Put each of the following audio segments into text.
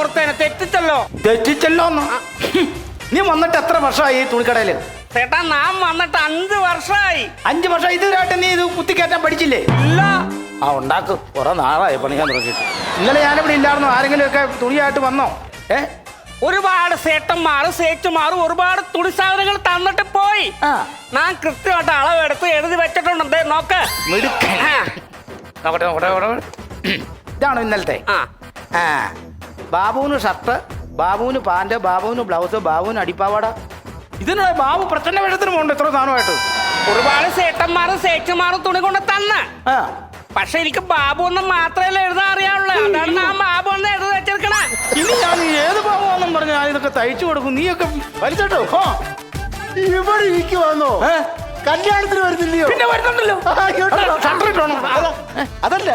ഓർത്തേനെ തെറ്റിച്ചല്ലോ. തെറ്റിച്ചല്ലോ നീ വന്നിട്ട് എത്ര വർഷമായി ഈ തുണിക്കടയിൽ ചേട്ടാ നാം വന്നിട്ട് അഞ്ച് വർഷമായി. അഞ്ചു വർഷം ഇതുവരായിട്ട് നീ ഇത് കുത്തിക്കയറ്റാൻ പഠിച്ചില്ലേ? ഇല്ല. ആ ഉണ്ടാക്കും. കുറെ നാളായി പണിയാൻ തുടങ്ങിയിട്ട്. ഇന്നലെ ഞാനിവിടെ ഇല്ലായിരുന്നു. ആരെങ്കിലും ഒക്കെ തുണിയായിട്ട് വന്നോ? ഏ? ഒരുപാട് സേട്ടന്മാർ സേറ്റുമാരും ഒരുപാട് തുണി സാധനങ്ങൾ തന്നിട്ട് പോയി. ഞാൻ കൃത്യമായിട്ട് അളവെടുത്ത് എഴുതി വെച്ചിട്ടുണ്ട് നോക്ക്. ഇതാണോ ഇന്നലത്തെ? ആ. ബാബുവിന് ഷർട്ട് ബാബുവിന് പാന്റ് ബാബുവിന് ബ്ലൗസ് ബാബുവിന് അടിപ്പാവാട. ഇതിന് ബാബു പ്രച്ഛന്ന വേഷത്തിന് പോകണ്ട എത്ര സാധനമായിട്ട്. ഒരുപാട് സേട്ടന്മാരും സേറ്റുമാരും തുണി കൊണ്ട് തന്ന. പക്ഷെ എനിക്ക് ബാബു ഒന്നും മാത്രമല്ല എഴുതാൻ അറിയാവുള്ളൂ. അതാണ് ഞാൻ ബാബു എന്ന് എഴുതി വെച്ചിരിക്കണേ ഇനി ഞാൻ ഏത് ബാബുവാന്നും പറഞ്ഞ് ഞാൻ ഇതൊക്കെ തയ്ച്ചു കൊടുക്കും. നീയൊക്കെ വലിച്ചോ. ഇവിടെ എനിക്ക് വന്നോ കല്യാണത്തിന് വരുന്നില്ലയോ? പിന്നെ വരുന്നുണ്ടല്ലോ. അതല്ല?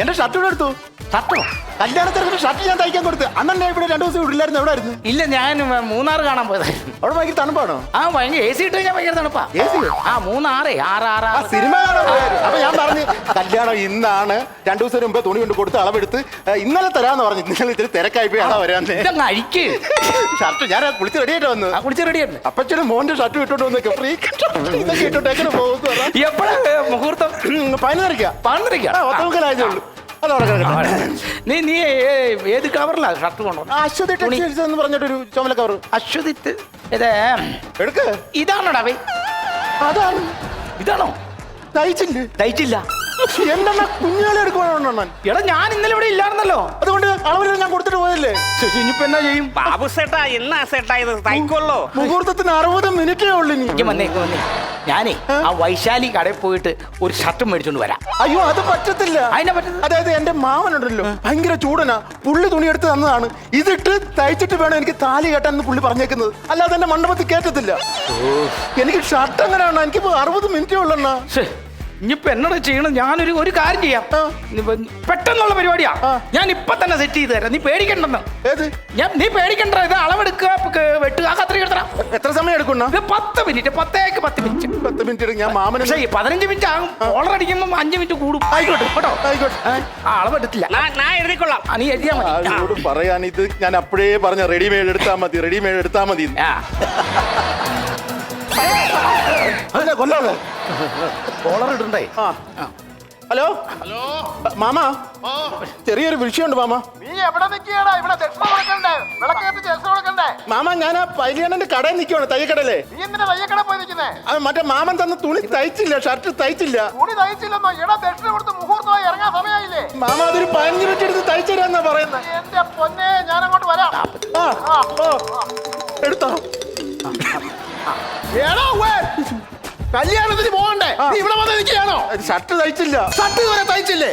എന്റെ ഷർട്ട് ഇവിടെ എടുത്തു. ഷർട്ടോ കല്യാണത്തിന് ഷർട്ട് ഞാൻ തയ്ക്കാൻ കൊടുത്തു. അന്നെ ഇവിടെ രണ്ടു ദിവസം ഇടില്ലായിരുന്നു എവിടെ ആയിരുന്നു? ഇല്ല ഞാൻ മൂന്നാർ കാണാൻ പോയതായിരുന്നു. അവിടെ ഭയങ്കര തണുപ്പാണോ? ആ ഭയങ്കര എ സി ഇട്ട് കഴിഞ്ഞാൽ ഭയങ്കര തണുപ്പാ. എ സി ആ മൂന്നാറേ ആറ് ആറ് ആ സിനിമ കാണാൻ അപ്പൊ ഞാൻ പറഞ്ഞു കല്യാണം ഇന്നാണ്. രണ്ടു ദിവസം മുമ്പ് തുണി കൊണ്ട് കൊടുത്ത് അളവെടുത്ത് ഇന്നലെ തരാന്ന് പറഞ്ഞു. ഇന്നലെ ഇത്തിരി തിരക്കായി പോയി അതാ വരാന്ന്. അഴിക്ക്. ഷർട്ട് ഞാൻ വിളിച്ച് റെഡിയായിട്ട് വന്നു. ആ കുളിച്ച് റെഡി ആയിരുന്നു. അപ്പച്ചനും മോന്റെ ഷർട്ട് ഇട്ടോണ്ട് വന്നൊക്കെ. ഫ്രീ ഇതൊക്കെ ഇട്ടോണ്ട് എങ്ങനെ പോകുന്നു എപ്പോഴാ മുഹൂർത്തം? പതിനൊന്നരക്കാ പതിനൊന്നരക്കാ ആ ഒത്തമുക്കലായതേ അതവിടെ കിടക്കട്ടെ. നീ നീ ഏ- ഏത് കവറിലാ ഷർട്ട് കൊണ്ടുവന്നു അശ്വതി ടെക്സ്റ്റൈൽസ് എന്ന് പറഞ്ഞിട്ടൊരു ചുമല കവർ അശ്വതിത്ത് ഇത് എടുക്ക്. ഇതാണോടാ വേ? അതാണ്. ഇതാണോ? തയ്ച്ചില്ലേ? തയ്ച്ചില്ല. എന്റെ കുഞ്ഞുകളെ എടുക്കുവാണോ എടാ ഞാൻ ഇന്നലെ ഇവിടെ ഇല്ലായിരുന്നല്ലോ. അതുകൊണ്ട് അളവിൽ ഞാൻ കൊടുത്തിട്ട് പോയല്ലേ ശരി, ഇനിയിപ്പോ എന്നാ ചെയ്യും? ബാബു സെട്ടാ എന്നാ സെട്ടാ ഇത്? തയ്ക്കൊള്ളോ? മുഹൂർത്തത്തിന് അറുപത് മിനിറ്റേ ഉള്ളു ഇനി. ഇങ്ങ് വന്നേ ഇങ്ങ് വന്നേ. ഞാനേ ആ വൈശാലി കടയിൽ പോയിട്ട് ഒരു ഷർട്ട് മേടിച്ചോണ്ട് വരാം. അയ്യോ അത് പറ്റത്തില്ല. അതിനെ പറ്റുന്നത് അതായത് എന്റെ മാമനുണ്ടല്ലോ ഭയങ്കര ചൂടനാ പുള്ളി തുണി എടുത്ത് തന്നതാണ്. ഇതിട്ട് തയ്ച്ചിട്ട് വേണം എനിക്ക് താലി കെട്ടാൻ എന്ന് പുള്ളി പറഞ്ഞേക്കുന്നത്. അല്ലാതെ എന്റെ മണ്ഡപത്തിൽ കേറ്റത്തില്ല. എനിക്ക് ഷർട്ട് എങ്ങനെയാണ് എനിക്ക് അറുപത് മിനിറ്റേ ഉള്ളണ്ണ ഇനിയിപ്പോ എന്നോട് ചെയ്യണം ഞാനൊരു ഒരു കാര്യം ചെയ്യാം. ഇനിയിപ്പോ പെട്ടെന്നുള്ള പരിപാടിയാ. ഞാൻ ഇപ്പൊ തന്നെ സെറ്റ് ചെയ്ത് തരാം. നീ പേടിക്കണ്ടെന്ന്. ഏത്? ഞാൻ നീ പേടിക്കണ്ട. ഇത് അളവെടുക്കുക വെട്ടുക. ആ കത്രിക എടുത്തരാ എത്ര സമയം എടുക്കണം ഇത് പത്ത് മിനിറ്റ്. പത്തേക്ക് പത്ത് മിനിറ്റ്. പത്ത് മിനിറ്റ് എടുക്കും. ഞാൻ മാമന പക്ഷേ പതിനഞ്ച് മിനിറ്റ് ആകും. ഓളർ അടിക്കുമ്പോൾ അഞ്ച് മിനിറ്റ് കൂടും. ആയിക്കോട്ടെ. കേട്ടോ? ആയിക്കോട്ടെ? ആ അളവെടുത്തില്ല. ഞാൻ ഞാൻ എഴുതിക്കൊള്ളാം. നീ എഴുതിയാ മതി. പറയാൻ ഇത് ഞാൻ അപ്പോഴേ പറഞ്ഞ റെഡിമെയ്ഡ് എടുത്താൽ മതി റെഡിമെയ്ഡ് എടുത്താൽ മതി. ആ. അല്ല കൊല്ലാതെ കോളർ ഇടണ്ടേ? ഹലോ? ഹലോ? മാമ? ചെറിയൊരു വിഷയമുണ്ട് മാമ. നീ എവിടെ നിൽക്കുകയാടാ? ഇവിടെ ദക്ഷിണ കൊടുക്കണ്ടേ? വിളക്കേറ്റ് ദക്ഷിണ കൊടുക്കണ്ടേ? മാമ ഞാൻ ആ പൈലിയണ്ണന്റെ കടയിൽ നിൽക്കുവാണ് തയ്യക്കടയിലെ. നീ എന്തിനാ തയ്യക്കട പോയി നിൽക്കുന്നേ? അത് മറ്റേ മാമൻ തന്ന തുണി തയ്ച്ചില്ല ഷർട്ട് തയ്ച്ചില്ല. തുണി തയ്ച്ചില്ലെന്നോ? എടാ ദക്ഷിണ കൊടുത്ത് മുഹൂർത്തമായി ഇറങ്ങാൻ സമയമായില്ലേ മാമ അതൊരു പതിനഞ്ച് മിനിറ്റ് എടുത്ത് തയ്ച്ചുതരാന്നാ പറയുന്നത് എന്റെ പൊന്നെ ഞാൻ അങ്ങോട്ട് വരാം എടുത്തോ. എടാ കല്യാണത്തിന് പോകണ്ടേ? നീ ഇവിടെ വന്ന് നിൽക്കുകയാണോ? ഷർട്ട് തയ്ച്ചില്ല. ഷർട്ട് ഇതുവരെ തയ്ച്ചില്ലേ?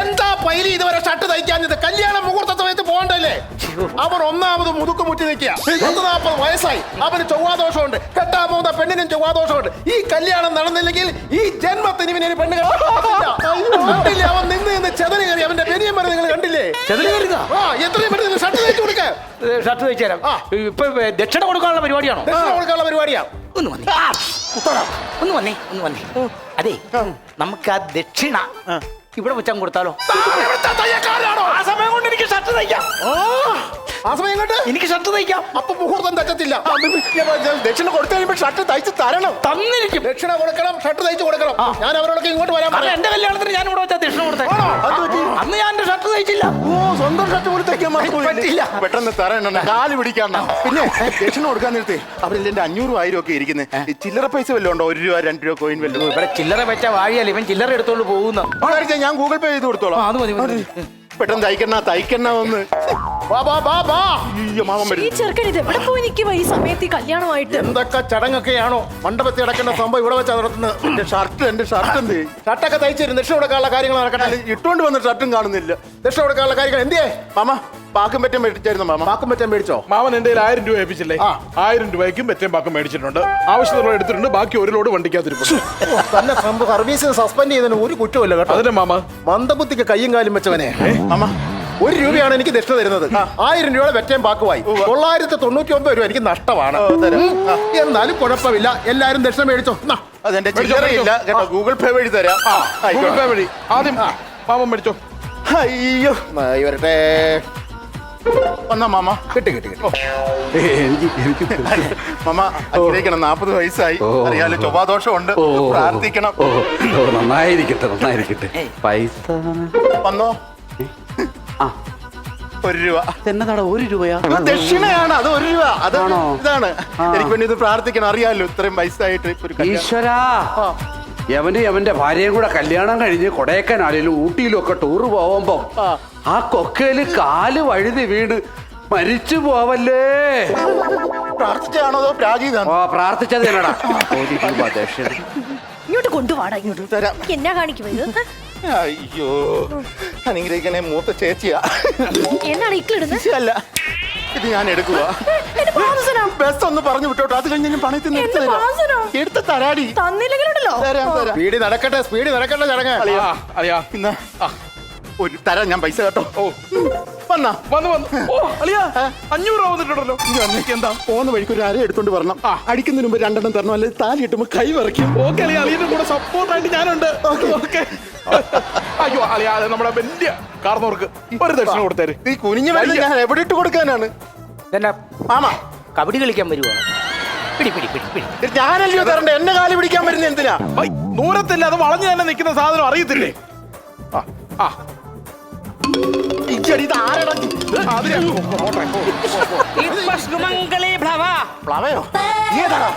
എന്താ പൈലി ഇതുവരെ ഷർട്ട് തയ്ക്കാഞ്ഞത്? കല്യാണ മുഹൂർത്ത സമയത്ത് പോകണ്ടല്ലേ? അവർ ഒന്നാമത് മുതുക്ക് മുറ്റി നിൽക്കുക. പത്ത് നാൽപ്പത് വയസ്സായി. അവന് ചൊവ്വാദോഷമുണ്ട്. കെട്ടാൻ പോകുന്ന പെണ്ണിനും ചൊവ്വാദോഷമുണ്ട്. ഈ കല്യാണം നടന്നില്ലെങ്കിൽ ഈ ജന്മത്തിന് ഇവനെ പെണ്ണ് കണ്ടില്ല. അവൻ നിന്ന് നിന്ന് ചെതറി കയറി. അവന്റെ പെരിയം വരെ നിങ്ങൾ കണ്ടില്ലേ? ആ എത്രയും പെട്ടെന്ന് ഷർട്ട് തയ്ച്ചു കൊടുക്ക. ഷർട്ട് തയ്ച്ചു തരാം. ഇപ്പൊ ദക്ഷിണ കൊടുക്കാനുള്ള പരിപാടിയാണോ? ദക്ഷിണ കൊടുക്കാനുള്ള പരിപാടിയാ. ഒന്ന് വന്നേ. ഒന്ന് വന്നേ ഒന്ന് വന്നേ. അതെ നമുക്ക് ആ ദക്ഷിണ ഇവിടെ വെച്ചാൽ കൊടുത്താലോ? ആ സമയം കൊണ്ട് എനിക്ക് ഷർട്ട് തയ്ക്കാം. ആ സമയം കൊണ്ട് എനിക്ക് ഷർട്ട് തയ്ക്കാം. അപ്പൊ മുഹൂർത്തം തെറ്റത്തില്ല ദക്ഷിണ കൊടുത്തു കഴിയുമ്പോ ഷർട്ട് തയ്ച്ച് തരണം. തന്നിരിക്കും. ദക്ഷിണ കൊടുക്കണം ഷർട്ട് തയ്ച്ച് കൊടുക്കണം. ഞാൻ അവരോടൊക്കെ ഇങ്ങോട്ട് വരാൻ പറയാം. എന്റെ കല്യാണത്തിന് ഞാൻ ഇവിടെ വെച്ചാൽ ദക്ഷിണ കൊടുത്തേ. അന്ന് ഞാൻ എന്റെ ഷർട്ട് തയ്ച്ചില്ല. ഓ സ്വന്തം ഷർട്ട് തയ്ക്കാൻ പറ്റില്ല. പെട്ടെന്ന് തരണം കാൽ പിടിക്കാൻ പിന്നെ? ദക്ഷിണ കൊടുക്കാൻ നിർത്തി. അവരിൽ എന്റെ അഞ്ഞൂറ് ആയിരം ഒക്കെ ഇരിക്കുന്നത് ചില്ലറ പൈസ വല്ലതും ഉണ്ടോ? ഒരു രൂപ രണ്ട് രൂപ കോയിൻ വല്ലതും? ഇവിടെ ചില്ലറ വെച്ച വാഴിയല്ല. ഇവൻ ചില്ലറ എടുത്തോണ്ട് പോകുന്ന. ഞാൻ ഗൂഗിൾ പേ ചെയ്ത് കൊടുത്തോളാം. അത് മതി. പെട്ടെന്ന് തയ്ക്കണ തയ്ക്കണ ഒന്ന്. വാ വാ വാ വാ. അയ്യോ മാമൻ ഈ വരുന്നു. ചെറുക്കൻ ഇത് എവിടെ പോയി നിൽക്കുവാ ഈ സമയത്ത് ഈ കല്യാണമായിട്ട് എന്തൊക്കെ ചടങ്ങൊക്കെയാണോ? മണ്ഡപത്തിൽ അടക്കേണ്ട സംഭവം ഇവിടെ വെച്ചാ നടത്തുന്നത്. എന്റെ ഷർട്ട് എന്റെ ഷർട്ട് എന്ത് ഷർട്ടൊക്കെ തയ്ച്ചിരുന്നു ദക്ഷിണ കൊടുക്കാനുള്ള കാര്യങ്ങൾ നടക്കട്ടെ. ഇട്ടുകൊണ്ട് വന്ന ഷർട്ടും കാണുന്നില്ല. ദക്ഷിണ കൊടുക്കാനുള്ള കാര്യങ്ങൾ എന്തിയേ? മാമ പാക്കും പറ്റും മേടിച്ചായിരുന്നു മാമ. പാക്കും പറ്റാൻ മേടിച്ചോ? മാമൻ എന്റെ കയ്യിൽ ആയിരം രൂപ ഏൽപ്പിച്ചില്ലേ? ആ. ആയിരം രൂപയ്ക്കും മെറ്റേം പാക്കും മേടിച്ചിട്ടുണ്ട്. ആവശ്യത്തിനുള്ള എടുത്തിട്ടുണ്ട്. ബാക്കി ഒരു ലോഡ് വണ്ടിക്കകത്തിരിപ്പുണ്ട്. തന്നെ സർവീസിന് സസ്പെൻഡ് ചെയ്തതിന് ഒരു കുറ്റമില്ല കേട്ടോ. അതിന്റെ മാമ. മന്ദബുദ്ധിക്ക് കയ്യും കാലും വെച്ചവനെ. മാമ. ഒരു രൂപയാണ് എനിക്ക് ദക്ഷിണ തരുന്നത്. ആയിരം രൂപയുടെ വെറ്റയും പാക്കുമായി തൊള്ളായിരത്തി തൊണ്ണൂറ്റി ഒമ്പത് രൂപ എനിക്ക് നഷ്ടമാണ്. എന്നാലും കുഴപ്പമില്ല. എല്ലാരും ദക്ഷിണ മേടിച്ചോ. നാ. അതെന്റെ ചില്ലറയില്ല കേട്ടോ ഗൂഗിൾ പേ വഴി തരാം. ഗൂഗിൾ പേ വഴി. ആദ്യം പാപം മേടിച്ചോ. അയ്യോ വരട്ടെ. വന്നാ മാമ. കിട്ടി കിട്ടി കിട്ടി. എനിക്ക് എനിക്ക് മാമ നാപ്പത് വയസ്സായി. അറിയാലോ ഓ, ഓ. പ്രാർത്ഥിക്കണം നന്നായിരിക്കട്ടെ നന്നായിരിക്കട്ടെ. പൈസ. വന്നോ. ഒരു രൂപ. എന്നതാടാ ഒരു രൂപയാ? ഇത് ദക്ഷിണയാണ് അത് ഒരു രൂപ. അത് ആണോ? ഇതാണ്. ആ. എനിക്ക് വേണ്ടി ഇത് പ്രാർത്ഥിക്കണം. അറിയാലോ ഇത്രയും വയസ്സായിട്ട് ഇപ്പൊ ഒരു കല്യാണം. ഈശ്വരാ. യവന് യവന്റെ ഭാര്യയും കൂടെ കല്യാണം കഴിഞ്ഞ് കൊടൈക്കനാലിലും ഊട്ടിയിലും ഒക്കെ ടൂറ് പോകുമ്പോ ആ. ആ കൊക്കയിൽ കാൽ വഴുതി വീണ് മരിച്ചു പോവല്ലേ? പ്രാർത്ഥിച്ചാണോ അതോ പ്രാചീതാണ് ഓ പ്രാർത്ഥിച്ചത് എന്നടാ ഒരു രൂപ ദക്ഷിണ. ഇങ്ങോട്ട് കൊണ്ടുവാടാ ഇങ്ങോട്ട്. തരാം. എന്നാ കാണിക്കും ഇത്? അയ്യോ അനുഗ്രഹിക്കണേ മൂത്ത ചേച്ചിയാ. എന്നാണ് ഇക്കിടുന്നത് അല്ല ഇത് ഞാൻ എടുക്കുക ബസ് ഒന്ന് പറഞ്ഞു വിട്ടോട്ടോ അത് കഴിഞ്ഞ് ഞാൻ പണയത്തിൽ എടുത്ത്. തരാടി. തന്നില്ലെങ്കിലുണ്ടല്ലോ. തരാം തരാം. സ്പീഡ് നടക്കട്ടെ സ്പീഡ് നടക്കട്ടെ ചടങ്ങ്. അറിയാ ഇന്ന് ഒരു തരാം ഞാൻ പൈസ കേട്ടോ. ഓ. വന്നാ. വന്നു വന്നു. ഓ അളിയ അഞ്ഞൂറ് രൂപ വന്നിട്ടുണ്ടല്ലോ. എന്താ? പോകുന്ന വഴിക്ക് ഒരു അര എടുത്തോണ്ട് വരണം. അടിക്കുന്നതിന് മുമ്പ് രണ്ടെണ്ണം തരണം. അല്ലെങ്കിൽ താലി കിട്ടുമ്പോ കൈ വിറയ്ക്കും. ഓക്കെ അളിയ അളിയുടെ കൂടെ സപ്പോർട്ടായിട്ട് ഞാനുണ്ട്. ഓക്കെ. അയ്യോ അളിയ നമ്മുടെ വലിയ കാർന്നവർക്ക് ഒരു ദക്ഷിണ കൊടുത്തേര്. ഈ കുനിഞ്ഞു വരുന്നത് ഞാൻ എവിടെ ഇട്ട് കൊടുക്കാനാണ്? ഇതെന്നാ? മാമാ കബഡി കളിക്കാൻ വരുവാണ്? പിടി പിടി പിടി പിടി. ഞാനല്ലയോ തരണ്ട? എന്നെ കാലി പിടിക്കാൻ വരുന്ന എന്തിനാ? ദൂരത്തില്ല. അത് വളഞ്ഞു തന്നെ നിൽക്കുന്ന സാധനം അറിയത്തില്ലേ? ആ ആ. ഇച്ചടി ഇത് ആരടാ. പുഷ്പമംഗളി ഭവ പ്ലവയോ? ഏതാടാ?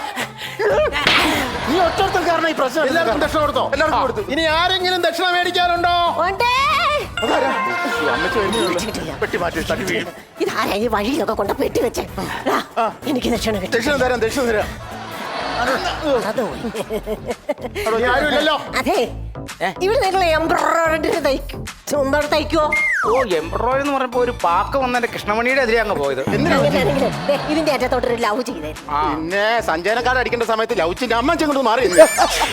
നീ ഒറ്റ കാരണം ഈ പ്രശ്നം എല്ലാവർക്കും ദക്ഷിണ കൊടുത്തോ? എല്ലാവർക്കും കൊടുത്തു. ഇനി ആരെങ്കിലും ദക്ഷിണ മേടിക്കാനുണ്ടോ? ഇതാരാ ഈ വഴിയിലൊക്കെ കൊണ്ട് പെട്ടി വെച്ചേ? എനിക്ക് ദക്ഷിണ ദക്ഷിണ തരാം ദക്ഷിണ തരാം. അത് ഇവിടെ നിങ്ങൾ എംബ്രോയിഡറി തയ്ക്കും തയ്ക്കുവോ ഓ എംബ്രോയിഡറി എന്ന് പറഞ്ഞപ്പോ ഒരു പാക്ക് വന്നെ കൃഷ്ണമണിയുടെ എതിരെ അങ്ങ് പോയത്. അങ്ങനെയാണെങ്കിൽ ദേ, ഇതിന്റെ അറ്റത്തോട്ടൊരു ലവ് ചെയ്തേ പിന്നെ സഞ്ജയനക്കാട് അടിക്കേണ്ട സമയത്ത് ലൗച്ചിന്റെ അമ്മ ചെങ്ങോട്ട് മാറി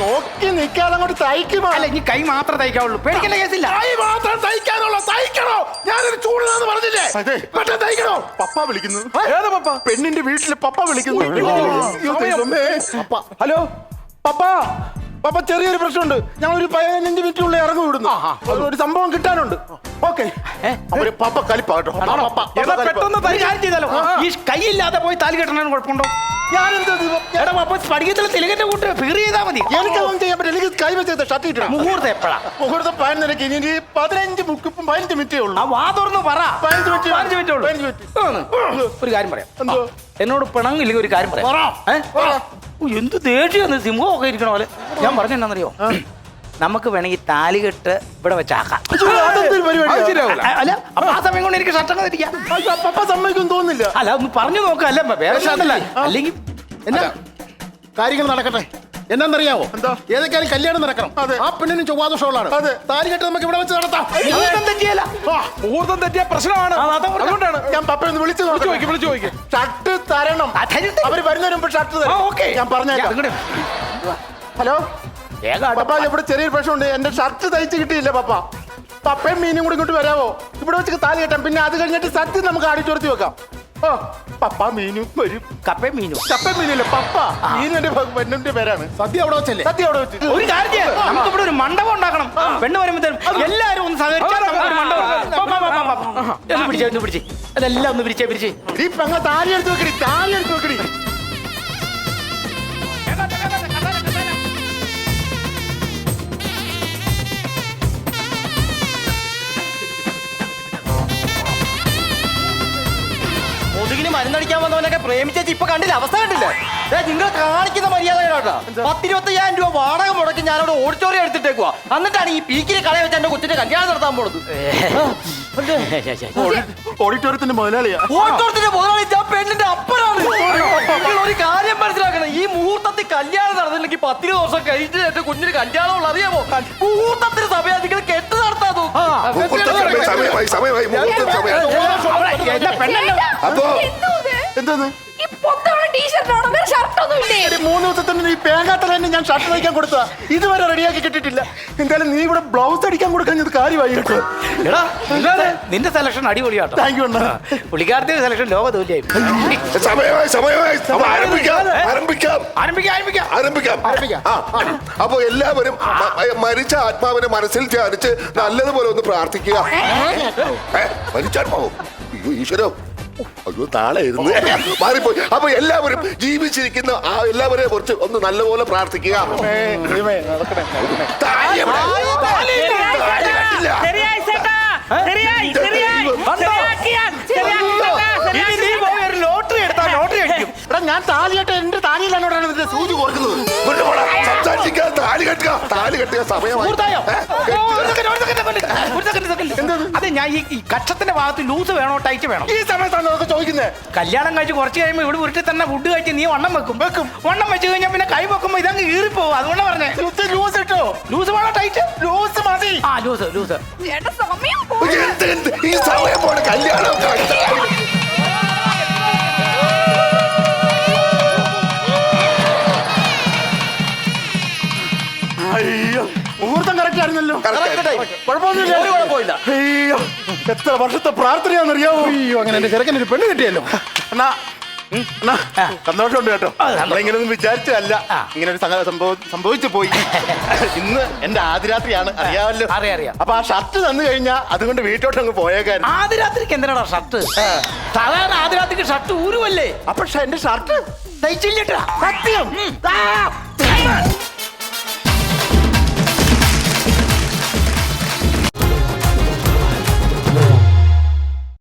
നോക്കി നിൽക്കാതെ അങ്ങോട്ട് തയ്ക്കുമോ? അല്ല ഇനി കൈ മാത്രം തയ്ക്കാവുള്ളൂ. പേടിക്കേണ്ട കേസില്ല. കൈ മാത്രം തയ്ക്കാനുള്ള? തയ്ക്കണോ? ഞാനൊരു ചൂടാന്ന് പറഞ്ഞില്ലേ? അതെ. പെട്ടെന്ന് തയ്ക്കണോ? പപ്പ വിളിക്കുന്നു. ഏതാ പപ്പ? പെണ്ണിന്റെ വീട്ടിൽ പപ്പ വിളിക്കുന്നു. അയ്യോ, ദൈവമേ. ഹലോ? പപ്പ? പപ്പ ചെറിയൊരു പ്രശ്നമുണ്ട്. ഞങ്ങൾ ഒരു പതിനഞ്ച് മിനിറ്റിനുള്ളിൽ ഇറങ്ങി വിടുന്നു. അത് ഒരു സംഭവം കിട്ടാനുണ്ട്. ഓക്കെ. പപ്പ പെട്ടെന്ന് പരിഹാരം ചെയ്താലോ? ഈ കൈയില്ലാതെ പോയി താലി കെട്ടണ കുഴപ്പമുണ്ടോ? അപ്പൊ തിലകന്റെ കൂട്ട് ചെയ്താൽ മതി. എനിക്കൊന്നും ചെയ്യാൻ പറ്റില്ല. എനിക്ക് കൈ വെച്ചത് ഷർട്ട് കിട്ടണം മുഹൂർത്തം എപ്പോഴാ? മുഹൂർത്തം പതിനൊന്നരക്ക് ഇനി ഒരു പതിനഞ്ച് മുക്കിപ്പം പതിനഞ്ച് മിനിറ്റേ ഉള്ളൂ. ആ വാ തുറന്ന് പറ. പതിനഞ്ച് മിനിറ്റ് പതിനഞ്ച് മിനിറ്റേ ഉള്ളൂ. പതിനഞ്ച് മിനിറ്റ് ഒരു കാര്യം പറയാം. എന്തോ? എന്നോട് പിണങ്ങില്ലെങ്കിൽ ഒരു കാര്യം പറയാം. എന്ത് ദേഷ്യം സിംഹമൊക്കെ ഇരിക്കണ പോലെ. ഞാൻ പറഞ്ഞെന്നറിയോ നമുക്ക് വേണമെങ്കിൽ താലികെട്ട് ഇവിടെ വെച്ചാക്കാം. അല്ല അപ്പൊ ആ സമയം കൊണ്ട് എനിക്ക് സമ്മതിക്കും തോന്നുന്നില്ല. അല്ല ഒന്ന് പറഞ്ഞു നോക്കാം. അല്ല വേറെ അല്ലെങ്കിൽ എന്നാ കാര്യങ്ങൾ നടക്കട്ടെ. എന്നാന്നറിയാവോ എന്താ? ഏതൊക്കെയാലും കല്യാണം നടക്കണം. ആ പെണ്ണിനും ചൊവ്വാദോഷമുള്ളതാണ് അതെ. താലി കെട്ട് നമുക്ക് ഇവിടെ വെച്ച് നടത്താം. മുഹൂർത്തം തെറ്റിയല്ല. മുഹൂർത്തം തെറ്റിയ പ്രശ്നമാണ്. അതുകൊണ്ടാണ്. ഞാൻ പപ്പ ഒന്ന് വിളിച്ചു നോക്കി വിളിച്ചു നോക്കി ഷർട്ട് തരണം. അവർ വരുന്നതിന് മുമ്പ് ഷർട്ട് തരണം തരും ഓക്കേ. ഞാൻ പറഞ്ഞേക്കാം. ഹലോ? പപ്പ ഇവിടെ ചെറിയൊരു പ്രശ്നമുണ്ട്. എന്റെ ഷർട്ട് തയ്ച്ച് കിട്ടിയില്ല പപ്പ. പപ്പയും മീനും കൂടി ഇങ്ങോട്ട് വരാവോ? ഇവിടെ വെച്ച് താലി കെട്ടാം. പിന്നെ അത് കഴിഞ്ഞിട്ട് സത്യം നമുക്ക് ആടിച്ചോർത്തി വെക്കാം. ഓ പപ്പ മീനും വരും. കപ്പ മീനും. കപ്പ മീനില്ല പപ്പ? മീനും എന്റെ പെണ്ണിന്റെ പേരാണ്. സദ്യ അവിടെ വെച്ചല്ലേ? സദ്യ അവിടെ വെച്ച്. ഒരു കാര്യം ചെയ്യാം നമുക്ക് ഇവിടെ ഒരു മണ്ഡപം ഉണ്ടാക്കണം. പെണ്ണ് വരുമ്പോഴത്തേനും എല്ലാരും ഒന്ന് സഹകരിച്ചാൽ നമുക്ക് ഒരു മണ്ഡപം ഉണ്ടാക്കാം. പാ, പാ, പാ, പോ, പോ. ഒന്ന് പിടിച്ചേ ഒന്ന് പിടിച്ചേ. അതെല്ലാം ഒന്ന് പിടിച്ചേ പിടിച്ചേ. ഈ പെങ്ങ താലി എടുത്ത് വെക്കടി താലി എടുത്ത് വെക്കടി. മുതുകിന് മരുന്നടിക്കാൻ വന്നവനൊക്കെ പ്രേമിച്ചേച്ച് ഇപ്പൊ കണ്ടില്ല. അവസ്ഥ കണ്ടില്ലേ. നിങ്ങൾ കാണിക്കുന്ന മര്യാദ കേട്ടോ പത്തിരുപത്തയ്യായിരം രൂപ വാടക മുടക്കി ഞാനവിടെ ഓഡിറ്റോറിയം എടുത്തിട്ടേക്കുവാ. എന്നിട്ടാണ് ഈ പീക്കിന് കളയ വെച്ച് എന്റെ കൊച്ചിന്റെ കല്യാണം നടത്താൻ പോണത്. ഓഡിറ്റോറിയത്തിന്റെ മുതലാളിയാ. ഓഡിറ്റോറിയത്തിന്റെ മുതലാളി ഞാൻ പെണ്ണിന്റെ അപ്പനാണ്. ഒരു കാര്യം മനസ്സിലാക്കണം. ഈ മുഹൂർത്തത്തിൽ കല്യാണം നടന്നില്ലെങ്കിൽ പത്തിരു ദിവസം കഴിഞ്ഞിട്ട് എന്റെ കുഞ്ഞിന് കല്യാണം ഉള്ള അറിയാമോ? മുഹൂർത്തത്തിന് സമയം നിങ്ങൾ കെട്ട് നടത്താൻ അപ്പോ ഈ പൊത്തവണ വേറെ ഷർട്ടൊന്നും ഇല്ലേ? ഒരു മൂന്ന് ദിവസത്തിന് ഈ പേങ്ങാത്തല തന്നെ ഞാൻ ഷർട്ട് തയ്ക്കാൻ കൊടുത്താ ഇതുവരെ റെഡിയാക്കി കിട്ടിയിട്ടില്ല. എന്തായാലും നീ ഇവിടെ ബ്ലൗസ് അടിക്കാൻ കൊടുക്കാൻ കാര്യമായി കേട്ടോ. എടാ നിന്റെ selection അടിപൊളിയാട്ടോ. Thank you Anna. പുള്ളിക്കാരത്തിന്റെ selection ലോക തോൽവിയായി സമയമായി സമയമായി. അപ്പൊ ആരംഭിക്കാം ആരംഭിക്കാം. ആരംഭിക്കാം ആരംഭിക്കാം. ആരംഭിക്കാം. ആരംഭിക്കാം. ആ അപ്പൊ എല്ലാവരും മരിച്ച ആത്മാവിനെ മനസ്സിൽ ധ്യാനിച്ച് നല്ലതുപോലെ ഒന്ന് പ്രാർത്ഥിക്കുക. ഏ, മരിച്ച ആത്മാവും? അയ്യോ ഈശ്വരോ. അയ്യോ നാളെ ഇരുന്ന്. മാറിപ്പോയി. അപ്പൊ എല്ലാവരും ജീവിച്ചിരിക്കുന്ന ആ എല്ലാവരെയും കുറിച്ച് ഒന്ന് നല്ലപോലെ പ്രാർത്ഥിക്കുക. താലി എവിടെ? താലി കണ്ടില്ല. ശരിയായി ചേട്ടാ ശരിയായി ശരിയായി. ശരിയാക്കിയാൽ ശരിയാക്കി ചേട്ടാ, ശരിയാക്കി എടാ ഞാൻ താലി കെട്ട എന്റെ താലിയിലാണ് നിന്റെ സൂചി കോർക്കുന്നത്? ഇങ്ങോട്ട് പോടാ. സംസാരിക്കാൻ താലി കെട്ടുക താലി കെട്ടുക സമയമായി. പൂർത്തായോ? ഏ, ഓ, കെട്ടുക. ഒരു second, ഒരു second, ഒരു second. ഒരു second, ഒരു second. അതെ ഞാൻ ഈ ഈ കക്ഷത്തിന്റെ ഭാഗത്ത് ലൂസ് വേണോ ടൈറ്റ് വേണോ? ഈ സമയത്താണ് അതൊക്കെ ചോദിക്കുന്നത് കല്യാണം കഴിച്ച് കുറച്ച് കഴിയുമ്പോൾ ഇവിടെ വീട്ടിൽ തന്നെ ഫുഡ് കഴിച്ച് നീ വണ്ണം വെക്കും. വെക്കും. വണ്ണം വെച്ച് കഴിഞ്ഞാൽ പിന്നെ കൈ വെക്കുമ്പോ ഇതങ്ങ് ഈറിപ്പോവും. അതുകൊണ്ടാ പറഞ്ഞേ. ലൂസ് ഇട്ടോ? ലൂസ് വേണോ ടൈറ്റ്? ലൂസ് മതി. ആ ലൂസ് ലൂസ്. ചേട്ടാ സമയം എന്ത് എന്ത്? ഈ സമയം പോലെ കല്യാണം കറക്റ്റ് ആയിരുന്നല്ലോ. കുഴപ്പമൊന്നുമില്ല. അയ്യോ എത്ര വർഷത്തെ പ്രാർത്ഥനയാണെന്നറിയാവോ? അയ്യോ അങ്ങനെ എന്റെ ചെറുക്കൻ ഒരു പെണ്ണ് കിട്ടിയല്ലോ. എന്നാ സന്തോഷമുണ്ട് കേട്ടോ. നമ്മളിങ്ങനൊന്നും വിചാരിച്ചതല്ല. ഇങ്ങനെ ഒരു സംഭവിച്ചു പോയി. ഇന്ന് എന്റെ ആദിരാത്രിയാണ്. അറിയാമല്ലോ. അറിയാം. അപ്പൊ ആ ഷർട്ട് തന്നു കഴിഞ്ഞാൽ അതുകൊണ്ട് വീട്ടോട്ട് അങ്ങ് പോയേക്കായിരുന്നു. ആദിരാത്രിക്ക് എന്തിനാടാ ഷർട്ട്? സാധാരണ ആദിരാത്രിക്ക് ഷർട്ട് ഊരുമല്ലേ അപ്പൊ എന്റെ ഷർട്ട്? തയ്ച്ചില്ലട്ടാ. സത്യം?